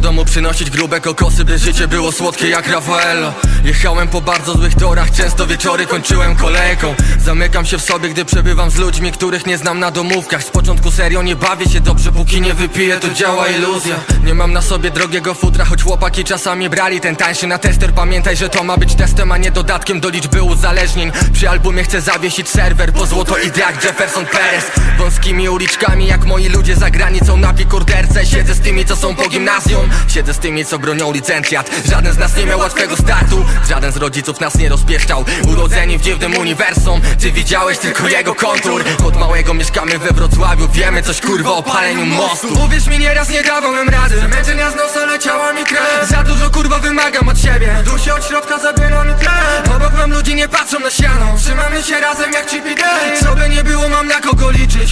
domu przynosić grube kokosy By życie było słodkie jak Rafaela Jechałem po bardzo złych torach Często wieczory kończyłem kolejką. Zamykam się w sobie, gdy przebywam z ludźmi Których nie znam na domówkach. Z początku serio nie bawię się dobrze Póki nie wypiję, to działa iluzja. Nie mam na sobie drogiego futra Choć chłopaki czasami brali ten tańszy na tester. Pamiętaj, że to ma być testem, a nie dodatkiem do liczby uzależnień. Przy albumie chcę zawiesić serwer Po złoto idę jak Jefferson Perez. Wąskimi uliczkami jak moi ludzie za granicą Na pikorderce Siedzę z tymi, co są po gimnazjum. Siedzę z tymi, co bronią licencjat. Żaden z nas nie miał łatwego startu. Żaden z rodziców nas nie rozpieszczał. Urodzeni w dziwnym uniwersum. Ty widziałeś tylko jego kontur? Od małego mieszkamy we Wrocławiu. Wiemy coś kurwa o paleniu mostu. Uwierz mi, nieraz nie dawałem rady. Zmęczenia z nosa leciała mi krew. Za dużo kurwa wymagam od siebie. Dusie od środka zabiera mi tlen Obok mam ludzi nie patrzą na siano Trzymamy się razem jak Chip i Dale Co by nie było, mam na kogo liczyć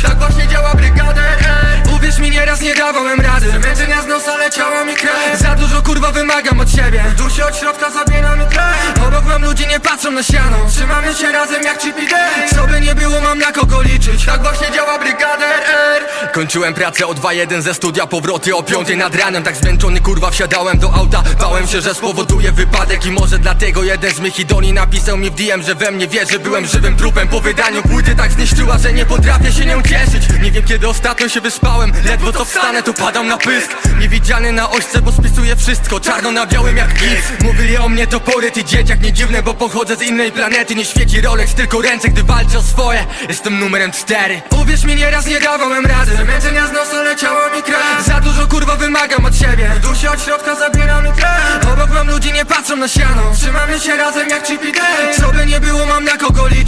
Zmęczenia z nosa mi krew. Za dużo kurwa wymagam od siebie. Dusie od środka zabiera mi tlen Obok mam ludzi nie patrzą na siano Trzymamy się razem jak Chip Co by nie było, mam na kogo liczyć. Tak właśnie działa Brigader R. Kończyłem pracę o 2-1 ze studia Powroty o 5 nad ranem. Tak zmęczony kurwa wsiadałem do auta. Bałem się, że spowoduje wypadek I może dlatego jeden z mych idoli napisał mi w DM Że we mnie wierzy, byłem żywym trupem. Po wydaniu płyty tak zniszczyła, że nie potrafię się nią cieszyć wiem kiedy ostatnio się wyspałem. Ledwo co wstanę, to padam na pysk. Niewidziany na ośce, bo spisuję wszystko. Czarno na białym jak gips Mówili o mnie topory, ty dzieciak Nie dziwne, bo pochodzę z innej planety. Nie świeci Rolex, tylko ręce, gdy walczę o swoje. Jestem numerem cztery. Uwierz mi, nieraz nie dawałem rady. Zmęczenia z nosa leciała mi krew. Za dużo kurwa wymagam od siebie. Dusie od środka zabiera mi tlen Obok mam ludzi nie patrzą na siano. Trzymamy się razem jak Chip i Co by nie było, mam na kogo liczyć